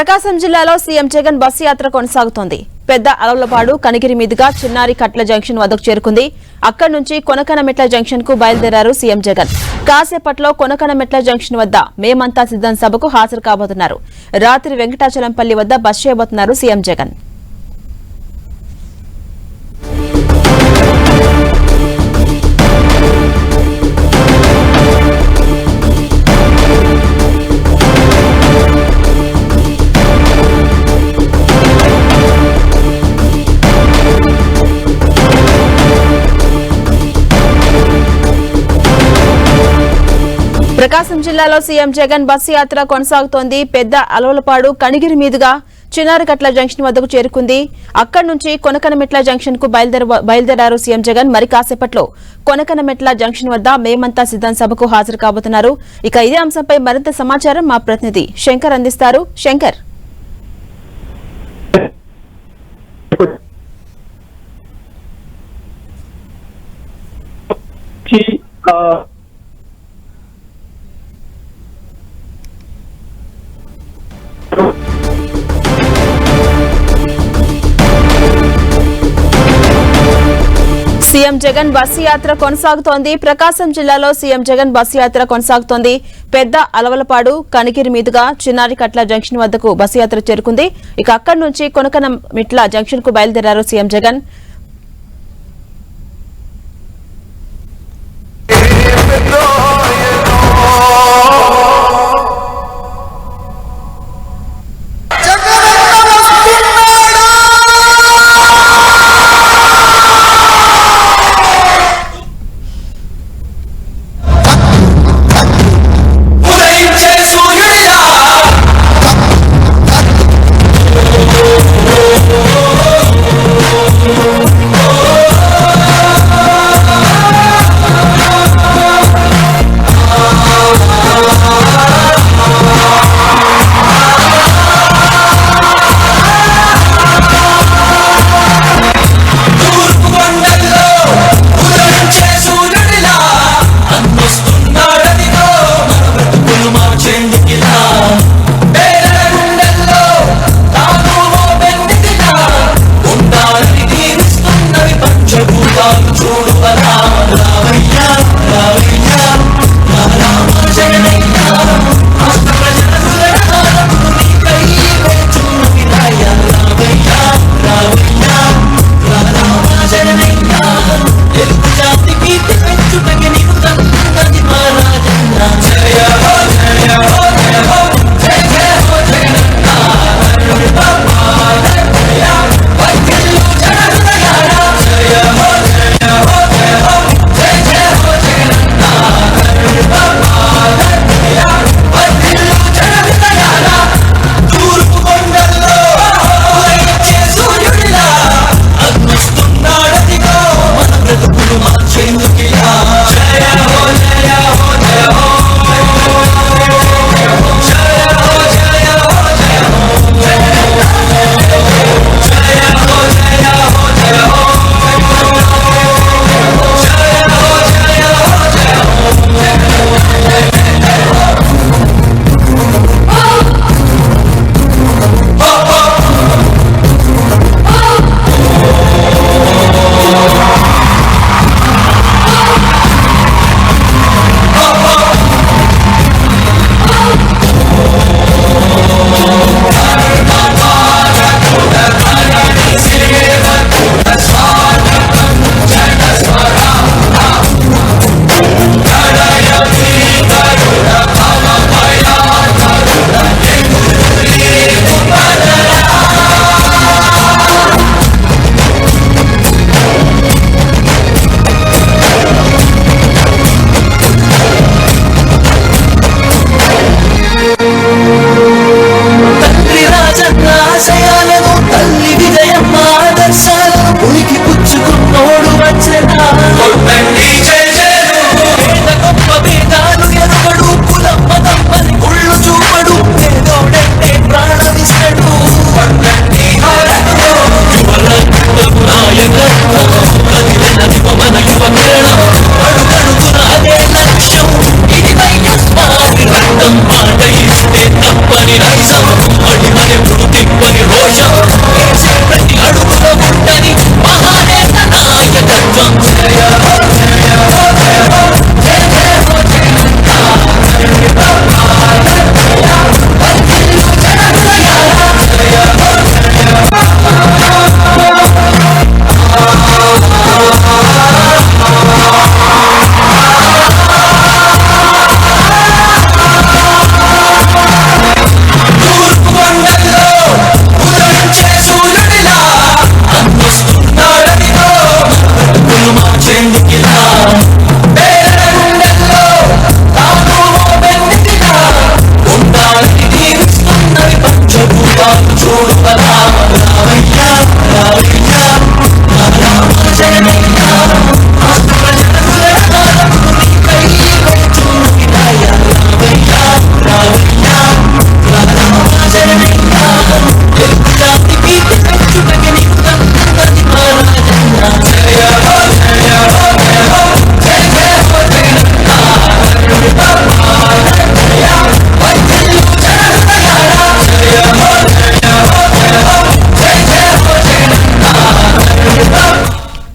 ప్రకాశం జిల్లాలో CM Jagan bus యాత్ర కొనసాగుతోంది. పెద్ద అలవలపాడు కనిగిరి మీదుగా చిన్నారి కట్ల జంక్షన్ వద్దకు చేరుకుంది. అక్కడి నుంచి కొనకనమెట్ల జంక్షన్కు బయలుదేరారు సీఎం జగన్. కాసేపట్లో కొనకనమెట్ల జంక్షన్ వద్ద మేమంతా సిద్ధం సభకు హాజరు కాబోతున్నారు. రాత్రి వెంకటాచలంపల్లి వద్ద బస్ చేయబోతున్నారు సీఎం జగన్. ప్రకాశం జిల్లాలో సీఎం జగన్ బస్సు యాత్ర కొనసాగుతోంది. పెద్ద అలవలపాడు కణిగిరి మీదుగా చిన్నారికట్ల జంక్షన్ వద్దకు చేరుకుంది. అక్కడి నుంచి కొనకనమెట్ల జంక్షన్కు బయలుదేరారు సీఎం జగన్. మరి కాసేపట్లో కొనకనమెట్ల జంక్షన్ వద్ద మేమంతా సిద్ధం సభకు హాజరు కాబోతున్నారు. ఇక ఇదే అంశంపై మరింత సమాచారం మా ప్రతినిధి శంకర్ అందిస్తారు. శంకర్. ఆ, సీఎం జగన్ బస్సు యాత్ర కొనసాగుతోంది. ప్రకాశం జిల్లాలో సీఎం జగన్ బస్సు యాత్ర కొనసాగుతోంది. పెద్ద అలవలపాడు కనికిరి మీదుగా చిన్నారికట్ల జంక్షన్ వద్దకు బస్సు యాత్ర చేరుకుంది. ఇక అక్కడి నుంచి కొనకనమిట్ల జంక్షన్కు బయలుదేరారు సీఎం జగన్. Don't you